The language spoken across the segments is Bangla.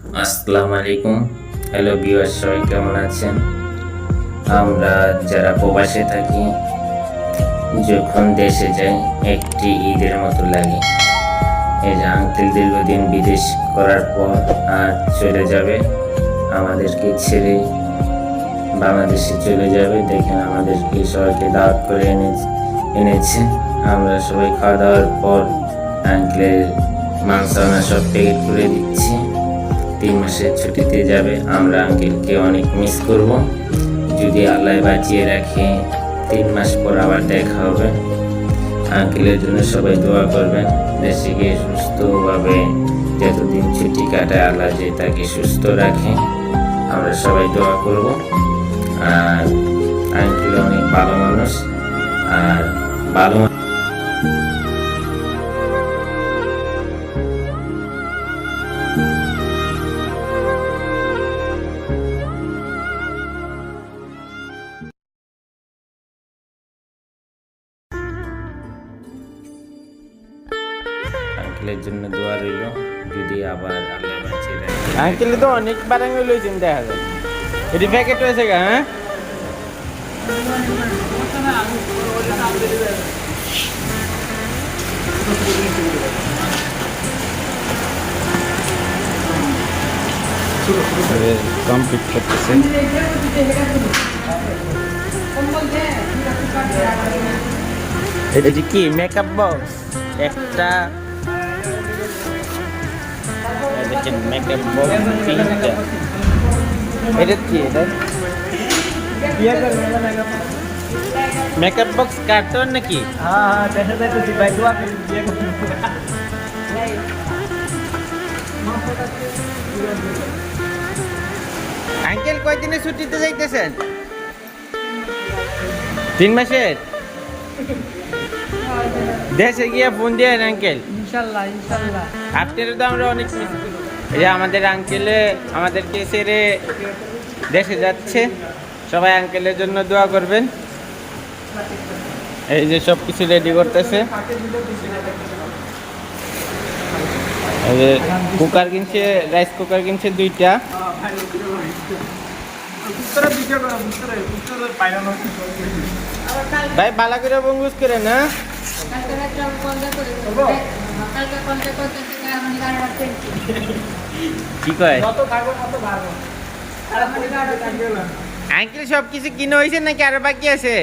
আসসালামু আলাইকুম হ্যালো ভিউয়ার সবাই কেমন আছেন? আমরা যারা প্রবাসে থাকি, যখন দেশে যাই, একটি ঈদের মতো লাগে। এই যে আঙ্কেল দীর্ঘদিন বিদেশ করার পর আর চলে যাবে, আমাদেরকে ছেড়ে বাংলাদেশে চলে যাবে। দেখেন আমাদেরকে সবাইকে দাওয়াত করে এনে এনেছে। আমরা সবাই খাওয়া দাওয়ার পর আঙ্কেলের মাংস সব প্যাকেট করে দিচ্ছি। তিন মাসের ছুটিতে যাবে। আমরা আঙ্কেলকে অনেক মিস করব। যদি আল্লাহ বাঁচিয়ে রাখে, তিন মাস পর আবার দেখা হবে। আঙ্কেলের জন্য সবাই দোয়া করবেন। দেশে গিয়ে সুস্থভাবে যতদিন ছুটি কাটায়, আল্লাহ যে তাকে সুস্থ রাখে, আমরা সবাই দোয়া করব। আর আঙ্কেল অনেক ভালো মানুষ। আর ভালো আঙ্কেলের জন্য দোয়া রইল যদি আবার আল্লাহ বাঁচিয়ে রাখে আঙ্কেল তো অনেক বারাঙ্গ লইছেন দেখা যায় এটি প্যাকেট হয়েছে গা হ্যাঁ কমপ্লিট করতেছে এটি কি মেকআপ বক্স একটা can make a boat pizza. এটা? কি এটা মেকআপ বক্স কার্টন নাকি? হ্যাঁ, হ্যাঁ দেখা যাচ্ছে ভাই দোয়া করে বিয়ে করতে আঙ্কেল কয়দিনে ছুটিতে যাইতেছেন? তিন মাসের? দেশে গিয়ে ফোন দিয়ে আঙ্কেল। ইনশাল্লাহ ইনশাল্লাহ। আপনারও তো আমরা অনেক মিস এই যে আমাদের আঙ্কেলে আমাদেরকে ছেড়ে দেশে যাচ্ছে। সবাই আঙ্কেলের জন্য দোয়া করবেন। এই যে সব কিছু রেডি করতেছে কুকার কিনছে রাইস কুকার কিনছে দুইটা। ভাই বালা করে বঙ্গুস করে না? কালকে কি কয়? আঙ্কেল সব কিছু কিনে হয়েছে নাকি আরও বাকি আছে।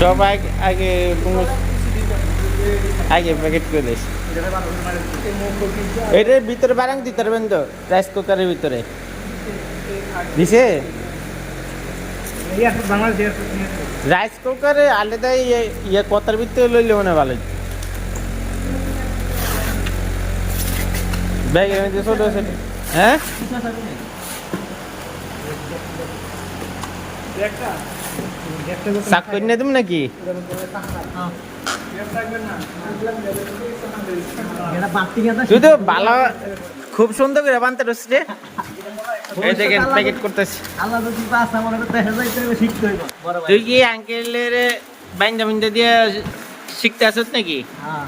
সব আগে আগে আগে প্যাকেট করে দিস। এটার ভিতরে বারাং দিতে পারবেন তো রাইস কুকারের ভিতরে। দিছে? রাইস কুকারে আলাদা ইয়ে ইয়ে কথার ভিতরে লইলে মনে ভালো ছোট হ্যাঁ? শাক নাকি? খুব সুন্দর করে বানতে রস রে এই দেখেন প্যাকেট করতেছি। আল্লাহ যদি পাস আমার তো দেখা যাইতে হবে শিখতে হইব। তুই কি আঙ্কেলের বাইন্দা বিন্দা দিয়ে শিখতে আসত নাকি? হ্যাঁ।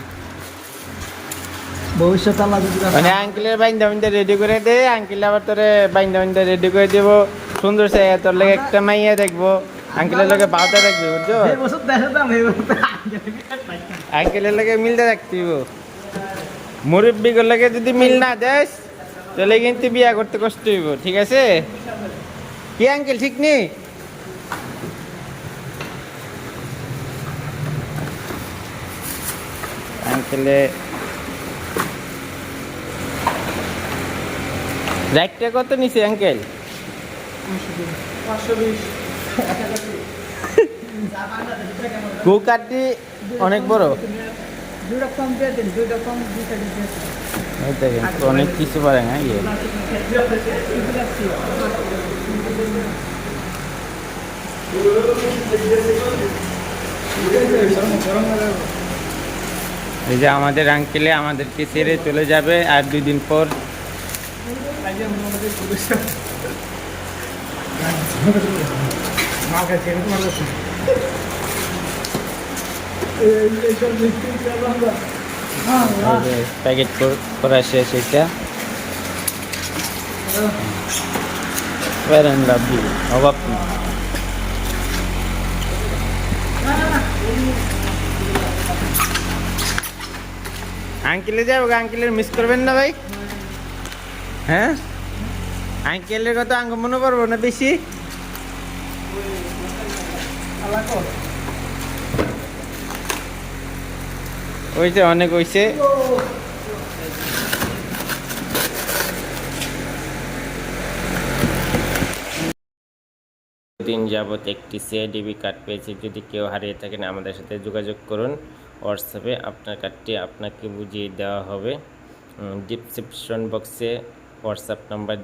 ভবিষ্যৎ আল্লাহ যদি মানে আঙ্কেলের বাইন্দা বিন্দা রেডি করে দে আঙ্কেল আবার তোরে বাইন্দা বিন্দা রেডি করে দেব। সুন্দর সে তোর লাগে একটা মাইয়া দেখব। আঙ্কেলের লগে বাউটা দেখবি বুঝছ? আঙ্কেলের লাগে মিলতে রাখতে হইব। মুরব্বীগুলোর লাগে যদি মিল না দেস তাহলে কিন্তু বিয়া করতে কষ্ট হইব, ঠিক আছে? কি আঙ্কেল ঠিক নেই? আঙ্কেলে রাইটটা কত নিছে আঙ্কেল কুকারটি অনেক বড়। দুইটা কম দিয়ে দিন, দুইটা কম, দুইটা দেখেন অনেক কিছু পারে না ইয়ে। এই যে আমাদের আঙ্কেলে আমাদেরকে ছেড়ে চলে যাবে, আর দুই দিন পর ভালো প্যাকেট করা শেষ এটা। ফেয়ার অ্যান্ড লাভলি অভাব না। আঙ্কেলে যাব আঙ্কেলের মিস করবেন না ভাই। হ্যাঁ? আঙ্কেলের কথা আঙ্ক মনে পড়ব না বেশি? ওইছে অনেক হইছে। দিন যাবত একটি সিআইডিবি কার্ড পেয়েছি, যদি কেউ হারিয়ে থাকেন আমাদের সাথে যোগাযোগ করুন। হোয়াটসঅ্যাপে আপনার কার্ডটি আপনাকে বুঝিয়ে দেওয়া হবে। ডিসক্রিপশন বক্সে হোয়াটসঅ্যাপ নাম্বার দেওয়া